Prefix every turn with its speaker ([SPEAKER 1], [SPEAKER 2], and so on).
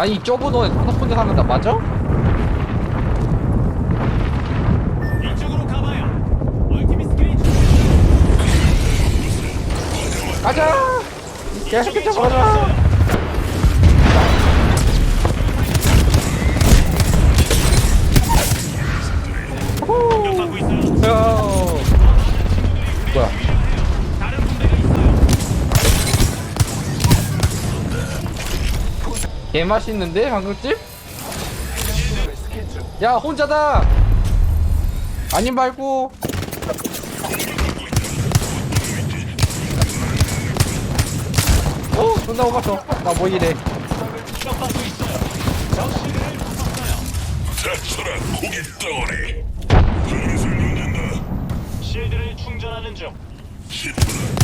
[SPEAKER 1] 아니 좁은 옷에 다섯 혼자 사는 다 맞아?
[SPEAKER 2] 이쪽으로 가봐요. 멀티미 스크린
[SPEAKER 1] 가자! 계속해서 가자!
[SPEAKER 2] 공격받고 있어요.
[SPEAKER 1] 야. 뭐야?
[SPEAKER 2] 다른 군대
[SPEAKER 1] 개 맛있는데 방금집? 야 혼자다! 아니 말고 어 존나 오갔어 나뭐 이래.
[SPEAKER 3] 자초라 고기 덩어리 그릇을 넣는다
[SPEAKER 2] 실드를 충전하는 중.
[SPEAKER 3] 10분